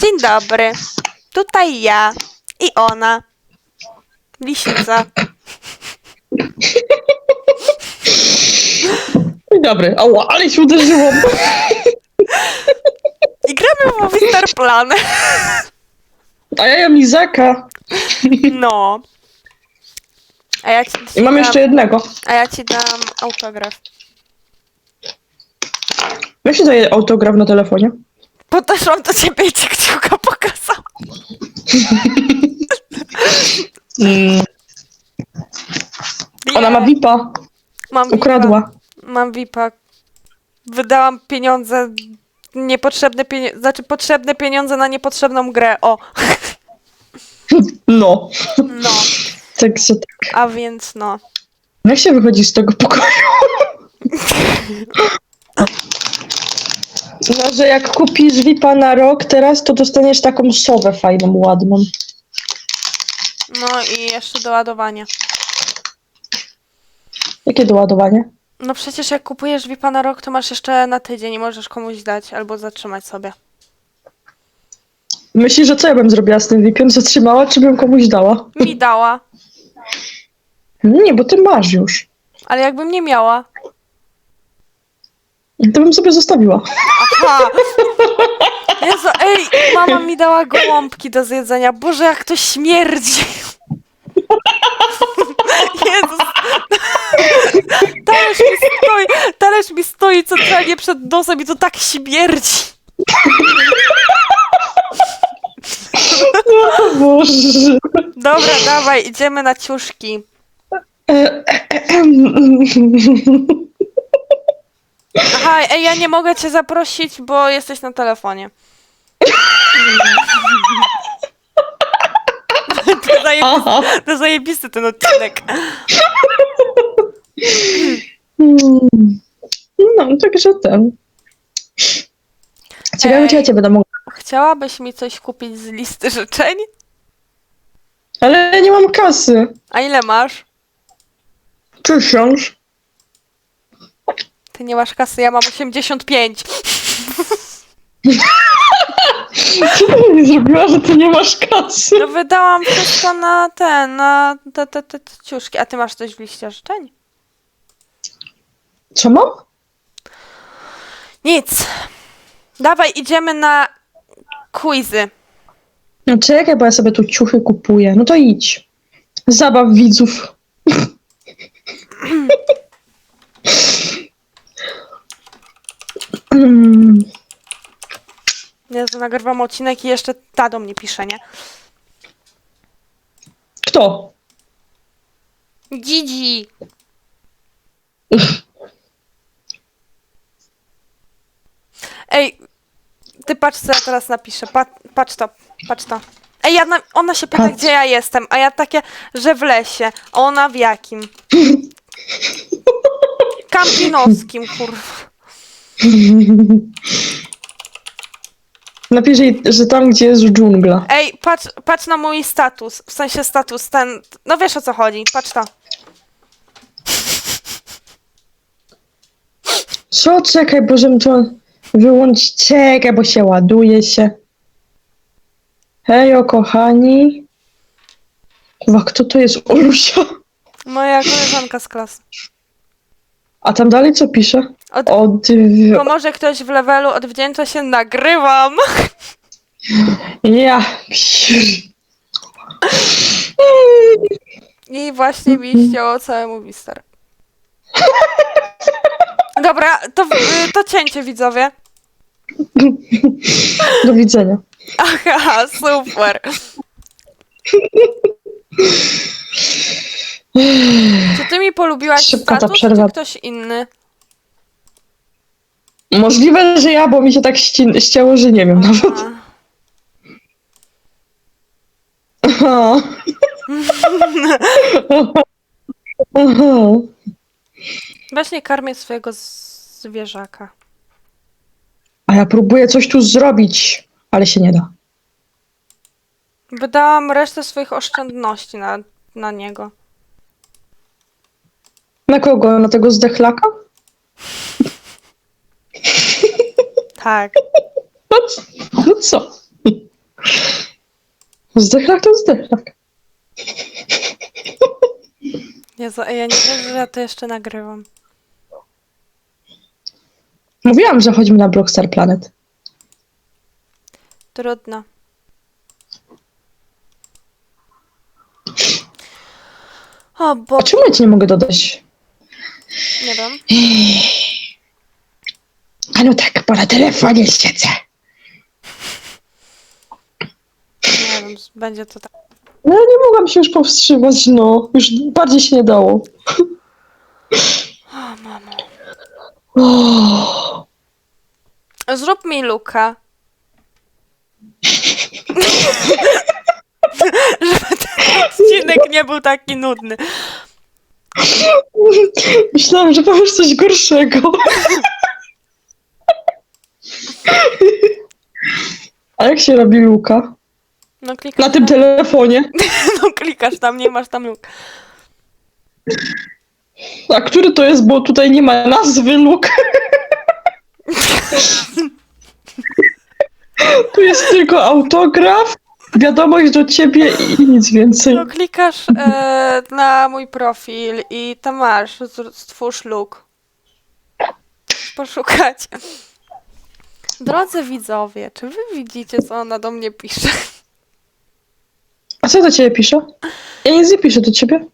Dzień dobry. Tutaj ja i ona. Lisica. Dzień dobry. Ała, ale się uderzyłam. I gramy w Movistar Plan. A ja jem lizaka. No. A ja ci, I mam dam, jeszcze jednego. A ja ci dam autograf. Jak się daje autograf na telefonie? Podeszłam do ciebie i ci kciuka pokazał. Mm. Ona ma VIPa. Mam VIPa. Ukradła. Mam VIPa. Wydałam pieniądze. Niepotrzebne pieniądze. Znaczy potrzebne pieniądze na niepotrzebną grę. O. No. No. Także tak. A więc no. Jak się wychodzi z tego pokoju? No, że jak kupisz VIPa na rok teraz, to dostaniesz taką sowę fajną, ładną. No i jeszcze doładowanie. Jakie doładowanie? No przecież jak kupujesz VIPa na rok, to masz jeszcze na tydzień i możesz komuś dać albo zatrzymać sobie. Myślisz, że co ja bym zrobiła z tym VIPem? Zatrzymała, czy bym komuś dała? Mi dała, Nie, bo ty masz już. ale jakbym nie miała. To bym sobie zostawiła. Aha! Jezu, ej, mama mi dała gołąbki do zjedzenia. Boże, jak to śmierdzi! Jezus! Talerz mi stoi, talerz mi stoi centralnie przed nosem i to tak śmierdzi. O Boże. Dobra, dawaj, idziemy na ciuszki. Aha, ej, ja nie mogę cię zaprosić, bo jesteś na telefonie. To zajebisty, Aha. to zajebisty ten odcinek. No, także ten. Ciekawe, Ej. czy ja cię będę mogła. Chciałabyś mi coś kupić z listy życzeń? Ale ja nie mam kasy. A ile masz? Tysiąc. Ty nie masz kasy, ja mam 85. Co ty mi zrobiła, że ty nie masz kasy? No wydałam wszystko na ten, na te, te, te, te ciuszki. A ty masz coś w liście życzeń? Co mam? Nic. Dawaj, idziemy na quizy. No czekaj, bo ja sobie tu ciuchy kupuję. No to idź. Zabaw widzów. Jezu, nagrywam odcinek i jeszcze ta do mnie pisze, nie? Kto? Gigi. Ej, ty patrz co ja teraz napiszę. Pa, patrz to, patrz to. Ej, ja na, ona się pyta, Patrz. gdzie ja jestem, a ja takie, że w lesie. A ona w jakim? Kampinowskim, kurwa. Napisz jej, że tam, gdzie jest dżungla. Ej, patrz, patrz na mój status. W sensie status ten. No wiesz o co chodzi. Patrz to. Co? Czekaj, bo żebym to wyłączyć. Czekaj, bo się ładuje się. Hejo, kochani. Chyba, kto to jest Olusia? Moja koleżanka z klasy. A tam dalej co pisze? Od, Od... pomoże ktoś w levelu, odwdzięcza się, nagrywam. Ja... I właśnie mi ścięło całemu Mister. Dobra, to, to cięcie widzowie. Do widzenia. Aha, super. Czy ty mi polubiłaś Szybka ta status, przerwa. czy ktoś inny? Możliwe, że ja, bo mi się tak ści- ścięło, że nie wiem nawet. Aha. Aha. Aha. Właśnie karmię swojego z- zwierzaka. A ja próbuję coś tu zrobić, ale się nie da. Wydałam resztę swoich oszczędności na, na niego. Na kogo? Na tego zdechlaka? Tak. No, no co? Zdechlak to zdechlak. Jezu, ej, ja nie wiem, że ja to jeszcze nagrywam. Mówiłam, że chodźmy na Blockstar Planet. Trudno. O bo... A czemu ja ci nie mogę dodać? Nie wiem. A no tak, bo na telefonie siedzę. Nie wiem, będzie to tak. No ja nie mogłam się już powstrzymać, no. Już bardziej się nie dało. O, mamo. O, Zrób mi luka. Żeby ten odcinek nie był taki nudny. myślałam, że powiesz coś gorszego. A jak się robi luka? No klikasz Na tym tam, telefonie. no klikasz tam, nie masz tam luk. A który to jest, bo tutaj nie ma nazwy luk. Tu jest tylko autograf, wiadomość do ciebie i nic więcej. No klikasz e, na mój profil i tam masz, z- stwórz luk. Poszukać. Drodzy widzowie, czy wy widzicie, co ona do mnie pisze? A co do ciebie pisze? Ja nic nie piszę do ciebie.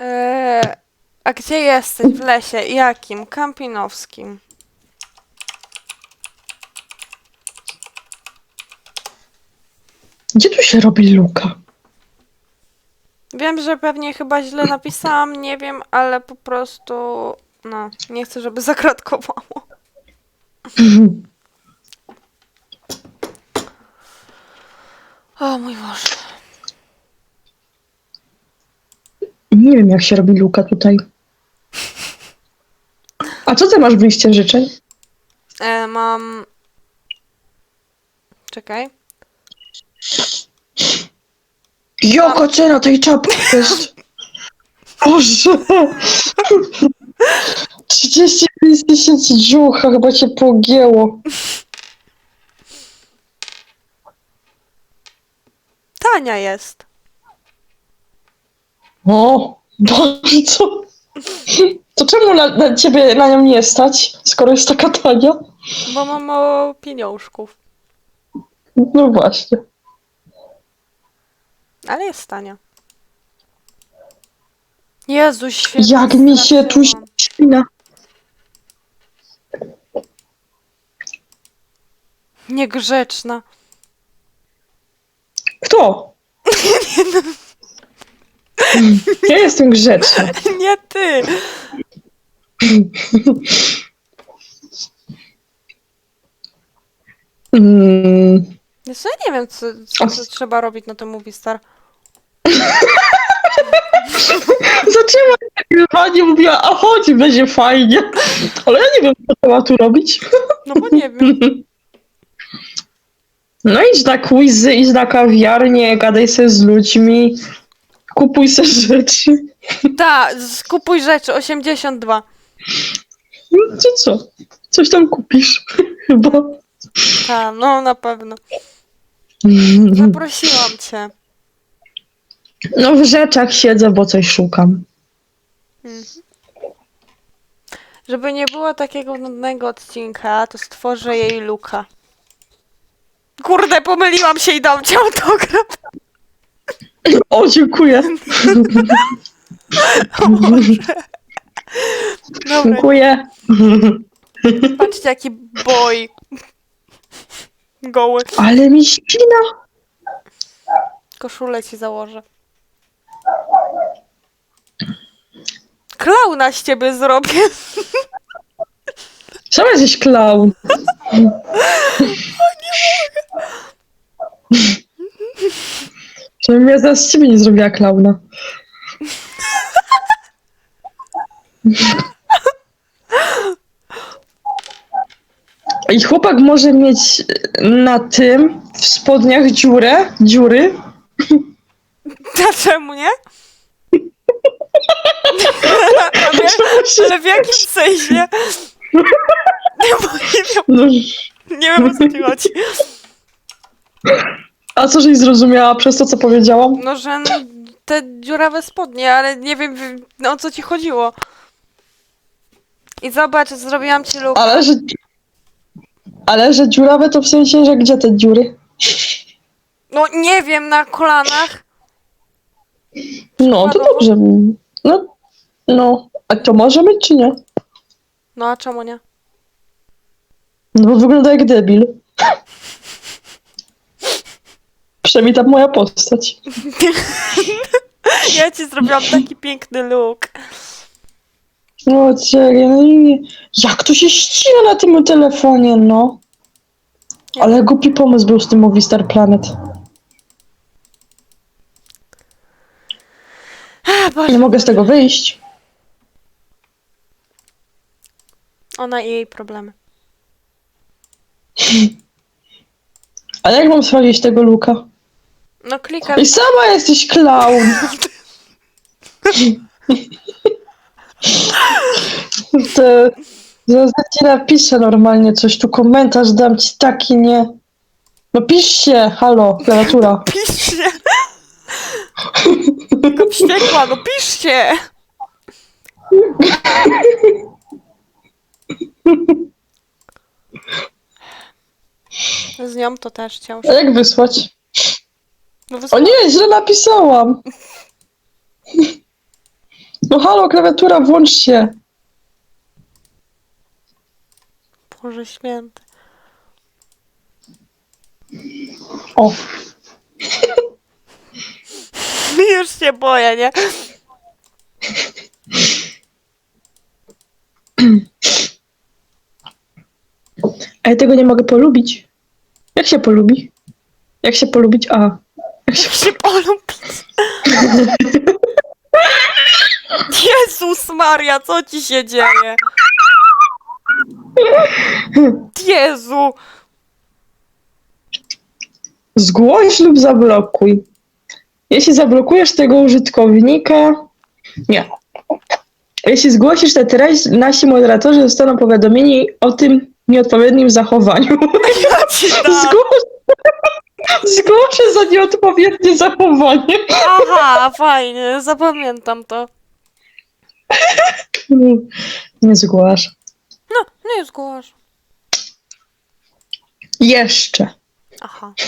E, a gdzie jesteś? W lesie. Jakim? Kampinowskim. Gdzie tu się robi luka? Wiem, że pewnie chyba źle napisałam, nie wiem, ale po prostu. No, nie chcę, żeby zakratkowało. mój Boże. Nie wiem, jak się robi luka tutaj. A co ty masz w liście życzeń? E, mam. Czekaj. Jaka cena tej czapki jest? Boże! 35 tysięcy dziucha, chyba cię pogięło. Tania jest. O, co? To czemu na, na ciebie na nią nie stać, skoro jest taka tania? Bo mam mało pieniążków. No właśnie. Ale jest tania. Jezu, świetnie. Jak mi się tu straszyłam. śpina. Niegrzeczna. Kto? Ja jestem grzeczna. Nie ty. Mm, ja nie wiem, co, co, co trzeba robić na tym Movistar. zaczęła nagrywanie, mówiła, a chodź, będzie fajnie. Ale ja nie wiem, co trzeba tu robić. No bo nie wiem. No idź na quizy, idź na kawiarnię, gadaj się z ludźmi, kupuj sobie rzeczy. Ta, skupuj rzeczy, 82. No to co? Coś tam kupisz, chyba. Ta, no na pewno. Zaprosiłam cię. No w rzeczach siedzę, bo coś szukam. Żeby nie było takiego nudnego odcinka, to stworzę jej luka. Kurde, pomyliłam się i dam ci autograf. O, dziękuję. O Boże. Dobra, Dziękuję. patrzcie jaki boj. Goły. Ale mi śpina. Koszulę ci założę. Klauna z ciebie zrobię. Sam jesteś klaun. Żebym ja zaraz z ciebie nie zrobiła klauna. I chłopak może mieć na tym, w spodniach dziurę, dziury. Dlaczego nie? A wie- Ale w jakim sensie? Nie, No, nie wiem o co ci chodzi. A co żeś zrozumiała przez to, co powiedziałam? No, że n- te dziurawe spodnie, ale nie wiem w- no, o co ci chodziło. I zobacz, zrobiłam ci luk. Ale że... Ale że dziurawe to w sensie, że gdzie te dziury? No nie wiem, na kolanach. No, to Przykładowo? dobrze. No, no. A to może być, czy nie? No a czemu nie? No bo wygląda jak debil. Przynajmniej ta moja postać. Ja ci zrobiłam taki piękny look. No, czekaj, no i nie. Jak to się ścina na tym telefonie, no? Ale głupi pomysł był z tym Movistar Planet. A, Boże, Nie mogę z tego wyjść. Ona i jej problemy. A jak mam sprawdzić tego luka? No klikaj. I sama jesteś clown. To zaraz ci napiszę normalnie coś, tu komentarz dam ci taki, nie? No pisz się, halo, klawiatura. Pisz się! Tylko wściekła, no pisz się! Z nią to też ciężko. A jak wysłać? No O nie, źle napisałam. No halo, klawiatura, włącz się. Boże święty. O, Już się boję, nie? a ja tego nie mogę polubić. Jak się polubi? Jak się polubić? A. Jak się... się polubić. Jezus Maria, co ci się dzieje? Jezu! Zgłoś lub zablokuj. Jeśli zablokujesz tego użytkownika. Nie. Jeśli zgłosisz tę treść, nasi moderatorzy zostaną powiadomieni o tym nieodpowiednim zachowaniu. Ja ci dam. Zgłoś... Zgłoszę za nieodpowiednie zachowanie. Aha, fajnie, zapamiętam to. Nie zgłasz. No, nie zgłasz. Jeszcze. Aha.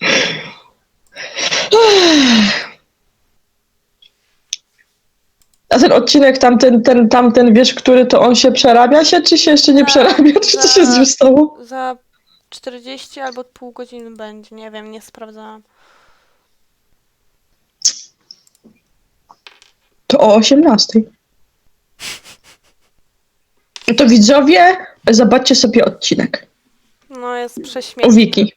A ten odcinek, tamten, ten, tamten, wiesz, który to on się przerabia się, czy się jeszcze nie Tak, przerabia? Czy to się tak. stało? Za 40 albo pół godziny będzie, nie wiem, nie sprawdzałam. To o 18. To widzowie, zobaczcie sobie odcinek. No, jest U prześmieszny. Wiki.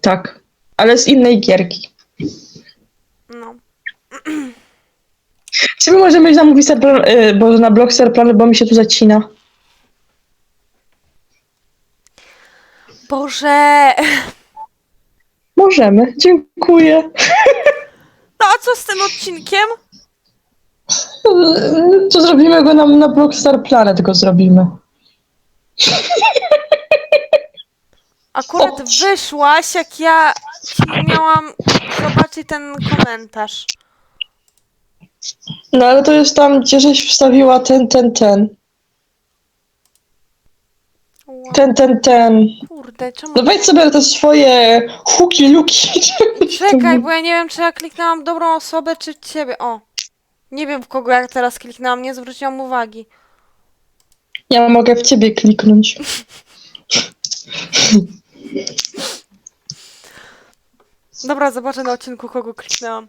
Tak. Ale z innej gierki. No. Czy my możemy iść na Movistar Plan, y, bo na bo mi się tu zacina. Boże! Możemy. Dziękuję. No a co z tym odcinkiem? To zrobimy go na, na Blockstar Planet, go zrobimy. Akurat wyszłaś, jak ja ci miałam zobaczyć ten komentarz. No ale to jest tam, gdzie żeś wstawiła ten, ten, ten. Ła, Ten, ten, ten. Kurde, czemu... No wejdź sobie te swoje huki, luki. Czekaj, bo ja nie wiem, czy ja kliknęłam dobrą osobę, czy ciebie. O! Nie wiem, w kogo ja teraz kliknęłam, nie zwróciłam uwagi. Ja mogę w ciebie kliknąć. Dobra, zobaczę na odcinku, kogo kliknęłam.